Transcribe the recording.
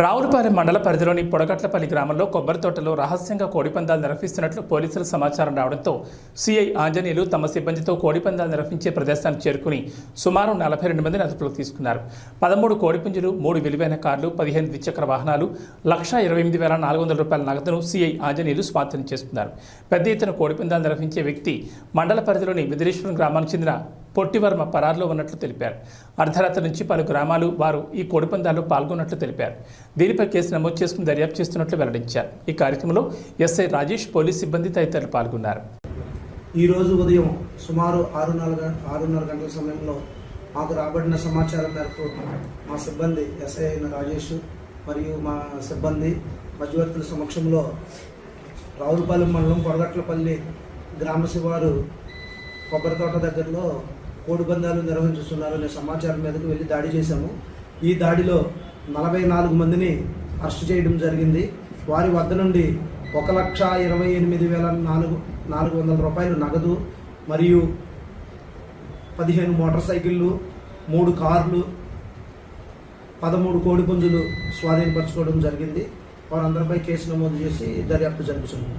రావులపాలెం మండల పరిధిలోని పొడగట్లపల్లి గ్రామంలో కొబ్బరి తోటలో రహస్యంగా కోడిపందాలు నిర్వహిస్తున్నట్లు పోలీసులు సమాచారం రావడంతో సిఐ ఆంజనేయులు తమ సిబ్బందితో కోడిపందాలు నిర్వహించే ప్రదేశానికి చేరుకుని సుమారు నలభై రెండు మందిని అదుపులోకి తీసుకున్నారు. పదమూడు కోడిపుంజులు మూడు విలువైన కార్లు పదిహేను ద్విచక్ర వాహనాలు లక్ష ఇరవై ఎనిమిది వేల నాలుగు వందల రూపాయల నగదును సిఐ ఆంజనేయులు స్వాధీనం చేసుకున్నారు. పెద్ద ఎత్తున కోడిపందాలు నిర్వహించే వ్యక్తి మండల పరిధిలోని విదిరేశ్వరం గ్రామానికి చెందిన పొట్టివర్మ పరారులో ఉన్నట్లు తెలిపారు. అర్ధరాత్రి నుంచి పలు గ్రామాలు వారు ఈ కోడిపందాల్లో పాల్గొన్నట్లు తెలిపారు. దీనిపై కేసు నమోదు చేసుకుని దర్యాప్తు చేస్తున్నట్లు వెల్లడించారు. ఈ కార్యక్రమంలో ఎస్ఐ రాజేష్ పోలీస్ సిబ్బంది తదితరులు పాల్గొన్నారు. ఈరోజు ఉదయం సుమారు ఆరు నాలుగు ఆరున్నర గంటల సమయంలో మాకు రాబడిన సమాచారం మేరకు మా సిబ్బంది ఎస్ఐ అయిన రాజేష్ మరియు మా సిబ్బంది మధ్యవర్తుల సమక్షంలో రావులపాలెం మండలం కొరగట్లపల్లి గ్రామ శివారు కొబ్బరి తోట దగ్గరలో కోడిపందాలు నిర్వహించుతున్నారు అనే సమాచారం మీదకు వెళ్ళి దాడి చేశాము. ఈ దాడిలో నలభై నాలుగు మందిని అరెస్ట్ చేయడం జరిగింది. వారి వద్ద నుండి ఒక లక్ష ఇరవై ఎనిమిది వేల నాలుగు నాలుగు వందల రూపాయలు నగదు మరియు పదిహేను మోటార్ సైకిళ్ళు మూడు కార్లు పదమూడు కోడిపుంజులు స్వాధీనపరచుకోవడం జరిగింది. వారందరిపై కేసు నమోదు చేసి దర్యాప్తు జరుపుతున్నాం